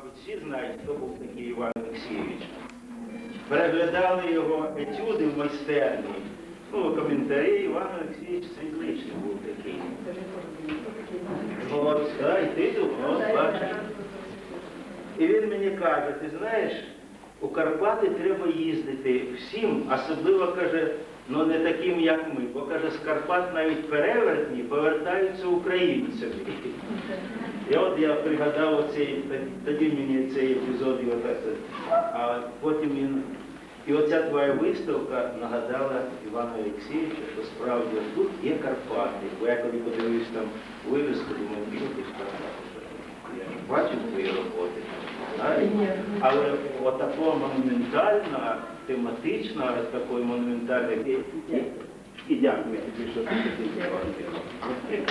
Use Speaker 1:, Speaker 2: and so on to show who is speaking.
Speaker 1: мабуть, всі знають, хто був такий Іван Олексійович. Переглядали його етюди в майстерні. Ну, коментарі Іван Олексійович Світличний був такий. От, так, і ти тут, от, бачиш. І він мені каже, ти знаєш, у Карпати треба їздити всім, особливо каже, ну не таким, як ми, бо каже, з Карпат навіть перевертні повертаються українцями. І от я пригадав оцей, тоді мені цей епізод його так, а потім він. І оця твоя виставка нагадала Івану Олексійовичу, що справді тут є Карпати. Бо я коли подивився там вивіску, думаю, білки ж Карпати. Я ж бачив твої роботи. Але отакого монументального, тематичного, такої монументальної. І, і, і дякую тобі, що ти такий.